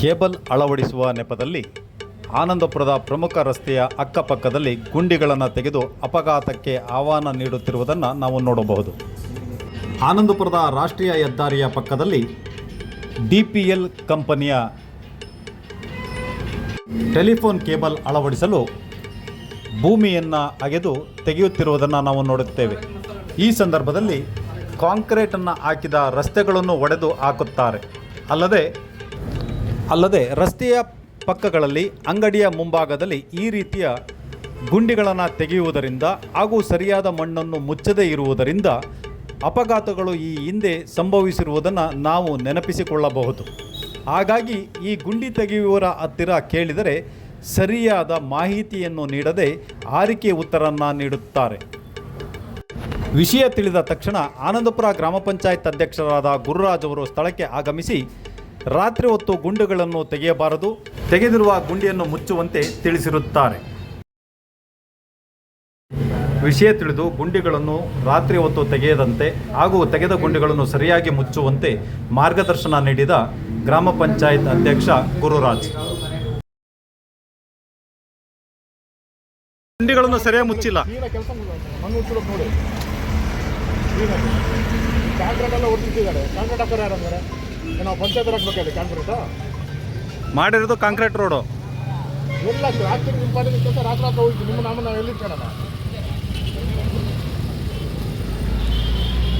Cable ಅಳವಡಿಸುವ ನೆಪದಲ್ಲಿ ಆನಂದಪುರದ ಪ್ರಮುಖ ರಸ್ತೆಯ ಅಕ್ಕಪಕ್ಕದಲ್ಲಿ ಗುಂಡಿಗಳನ್ನು ತೆಗೆದು ಅಪಘಾತಕ್ಕೆ ಆಹ್ವಾನ ನೀಡುತ್ತಿರುವುದನ್ನು ನಾವು ನೋಡಬಹುದು. ಆನಂದಪುರದ ರಾಷ್ಟ್ರೀಯ ಹೆದ್ದಾರಿಯ ಪಕ್ಕದಲ್ಲಿ ಡಿ ಪಿ ಎಲ್ ಕಂಪನಿಯ ಟೆಲಿಫೋನ್ ಕೇಬಲ್ ಅಳವಡಿಸಲು ಭೂಮಿಯನ್ನು ಅಗೆದು ತೆಗೆಯುತ್ತಿರುವುದನ್ನು ನಾವು ನೋಡುತ್ತೇವೆ. ಈ ಸಂದರ್ಭದಲ್ಲಿ ಕಾಂಕ್ರೀಟನ್ನು ಹಾಕಿದ ರಸ್ತೆಗಳನ್ನು ಒಡೆದು ಹಾಕುತ್ತಾರೆ. ಅಲ್ಲದೆ ಅಲ್ಲದೆ ರಸ್ತೆಯ ಪಕ್ಕಗಳಲ್ಲಿ, ಅಂಗಡಿಯ ಮುಂಭಾಗದಲ್ಲಿ ಈ ರೀತಿಯ ಗುಂಡಿಗಳನ್ನು ತೆಗೆಯುವುದರಿಂದ ಹಾಗೂ ಸರಿಯಾದ ಮಣ್ಣನ್ನು ಮುಚ್ಚದೇ ಇರುವುದರಿಂದ ಅಪಘಾತಗಳು ಈ ಹಿಂದೆ ಸಂಭವಿಸಿರುವುದನ್ನು ನಾವು ನೆನಪಿಸಿಕೊಳ್ಳಬಹುದು. ಹಾಗಾಗಿ ಈ ಗುಂಡಿ ತೆಗೆಯುವರ ಹತ್ತಿರ ಕೇಳಿದರೆ ಸರಿಯಾದ ಮಾಹಿತಿಯನ್ನು ನೀಡದೆ ಆರಿಕೆ ಉತ್ತರನ್ನು ನೀಡುತ್ತಾರೆ. ವಿಷಯ ತಿಳಿದ ತಕ್ಷಣ ಆನಂದಪುರ ಗ್ರಾಮ ಪಂಚಾಯತ್ ಅಧ್ಯಕ್ಷರಾದ ಗುರುರಾಜ್ ಅವರು ಸ್ಥಳಕ್ಕೆ ಆಗಮಿಸಿ ರಾತ್ರಿ ಹೊತ್ತು ಗುಂಡುಗಳನ್ನು ತೆಗೆಯಬಾರದು. ತೆಗೆದಿರುವ ಗುಂಡಿಯನ್ನು ಮುಚ್ಚುವಂತೆ ತಿಳಿಸಿರುತ್ತಾರೆ. ವಿಷಯ ತಿಳಿದು ಗುಂಡಿಗಳನ್ನು ರಾತ್ರಿ ಹೊತ್ತು ತೆಗೆಯದಂತೆ ಹಾಗೂ ತೆಗೆದ ಗುಂಡಿಗಳನ್ನು ಸರಿಯಾಗಿ ಮುಚ್ಚುವಂತೆ ಮಾರ್ಗದರ್ಶನ ನೀಡಿದ ಗ್ರಾಮ ಪಂಚಾಯತ್ ಅಧ್ಯಕ್ಷ ಗುರುರಾಜ್. ಗುಂಡಿಗಳನ್ನು ಸರಿಯಾಗಿ ಮುಚ್ಚಿಲ್ಲ. ನೋಡಿ. ಕ್ಲೀನಾಗಿ ಕಾಂಕ್ರೀಟ್ ಎಲ್ಲ ಹೊಡ್ತಿದ್ದಾರೆ ಕಾಂಕ್ರೀಟ್ ನಾವು ಪಂಚಾಯತ್ ಮಾಡಿರೋದು ಕಾಂಕ್ರೀಟ್ ರೋಡು. ಎಲ್ಲ ರಾತ್ರಿ ನಿಮ್ಮ ಕೆಲಸ ರಾತ್ರಿ ರಾತ್ರಿ ಹೋಗ್ತೀವಿ. ನಿಮ್ಮ ನಾಮ ನಾವು ಎಲ್ಲಿ ಕೇಳೋಣ?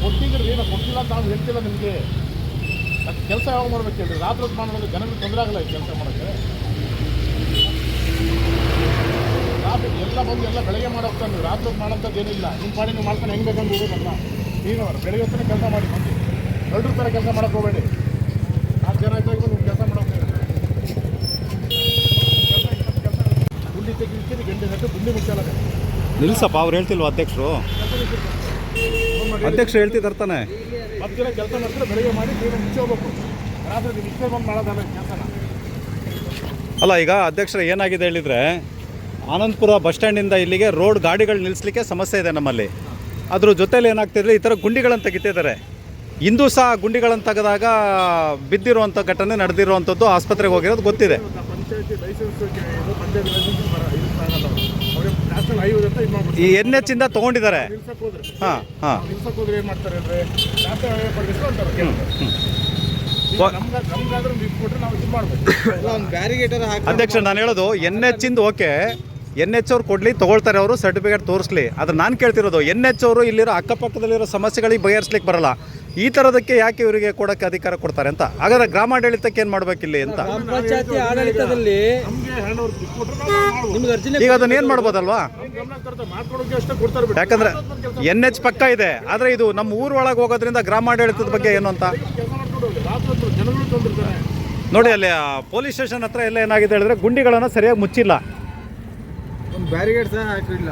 ಕೊಟ್ಟಿದ್ರಿ ನಾವು ಕೊಟ್ಟಿಲ್ಲ ಅಂತ ನಾವು ಹೇಳ್ತಿಲ್ಲ ನಿಮಗೆ. ಅದು ಕೆಲಸ ಯಾವಾಗ ಮಾಡ್ಬೇಕು ಹೇಳ್ರಿ ರಾತ್ರಿ ಹೊತ್ತು ಮಾಡೋದು ಜನರಿಗೆ ತೊಂದರೆ ಆಗಲ್ಲ ಈ ಕೆಲಸ ಮಾಡೋಕ್ಕೆ. ರಾತ್ರಿ ಎಲ್ಲ ಬಂದು ಎಲ್ಲ ಬೆಳಗ್ಗೆ ಮಾಡೋಗ್ತಾ ನೀವು ರಾತ್ರಿ ಹೊತ್ತು ಮಾಡೋಂಥದ್ದು ಏನಿಲ್ಲ ನಿಮ್ಮ ಪಾಡಿ ನೀವು ಮಾಡ್ಕೊಂಡು ಹೆಂಗೆ ಬೇಕಂತ ಇರೋದಲ್ಲ ನೀನು ಬೆಳಗ್ಗೆ ಹೊತ್ತನೇ ಕೆಲಸ ಮಾಡಿ ಬಂದು. ಎರಡರ ಥರ ಕೆಲಸ ಮಾಡೋಕ್ಕೆ ಹೋಗಬೇಡಿ. ನಾಲ್ಕು ಜನ ಇದ್ದಾಗ ನೀವು ಕೆಲಸ ಮಾಡೋಕೆ ಗುಂಡಿ ತೆಗಿಲಿಕ್ಕೆ ಗಂಟೆ ಗಂಟೆ ಗುಂಡಿ ಮುಚ್ಚಲ್ಲ ನಿಲ್ಸಪ್ಪ ಅವ್ರು ಹೇಳ್ತಿಲ್ವ ಅಧ್ಯಕ್ಷರು? ಅಧ್ಯಕ್ಷರು ಹೇಳ್ತಿದ್ದಾರೆ ತಾನೆ. ಹತ್ತು ಜನ ಕೆಲಸ ಮಾಡ್ತಾರೆ ಬೆಳಗ್ಗೆ ಮಾಡಿ ನೀವು ಮುಚ್ಚಿ ಹೋಗ್ಬೇಕು. ರಾತ್ರಿ ಇಷ್ಟೇ ಬಂದು ಮಾಡೋದಲ್ಲ ಕೆಲಸನ. ಅಲ್ಲ ಈಗ ಅಧ್ಯಕ್ಷರ ಏನಾಗಿದೆ ಹೇಳಿದರೆ ಆನಂದಪುರ ಬಸ್ ಸ್ಟ್ಯಾಂಡಿಂದ ಇಲ್ಲಿಗೆ ರೋಡ್ ಗಾಡಿಗಳು ನಿಲ್ಲಿಸಲಿಕ್ಕೆ ಸಮಸ್ಯೆ ಇದೆ ನಮ್ಮಲ್ಲಿ. ಅದ್ರ ಜೊತೇಲಿ ಏನಾಗ್ತಿದ್ರೆ ಈ ಥರ ಗುಂಡಿಗಳನ್ನು ತೆಗಿತಿದ್ದಾರೆ ಇಂದು ಸಹ ಗುಂಡಿಗಳನ್ನು ತೆಗೆದಾಗ ಬಿದ್ದಿರುವಂಥ ಘಟನೆ ನಡೆದಿರುವಂಥದ್ದು ಆಸ್ಪತ್ರೆಗೆ ಹೋಗಿರೋದು ಗೊತ್ತಿದೆ. ಈ ಎನ್ ಎಚ್ ಇಂದ ತಗೊಂಡಿದ್ದಾರೆ ಅಧ್ಯಕ್ಷ, ನಾನು ಹೇಳೋದು ಎನ್ ಎಚ್ ಇಂದ ಓಕೆ. ಎನ್ ಎಚ್ ಅವ್ರು ಕೊಡಲಿ, ತಗೊಳ್ತಾರೆ ಅವರು, ಸರ್ಟಿಫಿಕೇಟ್ ತೋರಿಸ್ಲಿ. ಆದ್ರೆ ನಾನು ಕೇಳ್ತಿರೋದು ಎನ್ ಎಚ್ ಅವರು ಇಲ್ಲಿರೋ ಅಕ್ಕಪಕ್ಕದಲ್ಲಿರೋ ಸಮಸ್ಯೆಗಳಿಗೆ ಬಗೆಹರಿಸ್ಲಿಕ್ಕೆ ಬರಲ್ಲ. ಈ ಥರದಕ್ಕೆ ಯಾಕೆ ಇವರಿಗೆ ಕೊಡೋಕ್ಕೆ ಅಧಿಕಾರ ಕೊಡ್ತಾರೆ ಅಂತ? ಹಾಗಾದ್ರೆ ಗ್ರಾಮಾಡಳಿತಕ್ಕೆ ಏನು ಮಾಡ್ಬೇಕಿಲ್ಲಿ ಅಂತ? ಗ್ರಾಮ ಪಂಚಾಯತಿ ಆಡಳಿತದಲ್ಲಿ ನಮಗೆ ಈಗ ಅದನ್ನ ಏನು ಮಾಡ್ಬೋದಲ್ವಾ? ಯಾಕಂದ್ರೆ ಎನ್ ಎಚ್ ಪಕ್ಕ ಇದೆ. ಆದರೆ ಇದು ನಮ್ಮ ಊರ ಒಳಗೆ ಹೋಗೋದ್ರಿಂದ ಗ್ರಾಮಾಡಳಿತದ ಬಗ್ಗೆ ಏನು ಅಂತ? ನೋಡಿ ಅಲ್ಲಿ ಪೊಲೀಸ್ ಸ್ಟೇಷನ್ ಹತ್ರ ಎಲ್ಲ ಏನಾಗಿದೆ ಹೇಳಿದ್ರೆ ಗುಂಡಿಗಳನ್ನು ಸರಿಯಾಗಿ ಮುಚ್ಚಿಲ್ಲ. ಒಂದು ಬ್ಯಾರಿಗೇಡ್ ಸಹ ಹಾಕಿಲ್ಲ.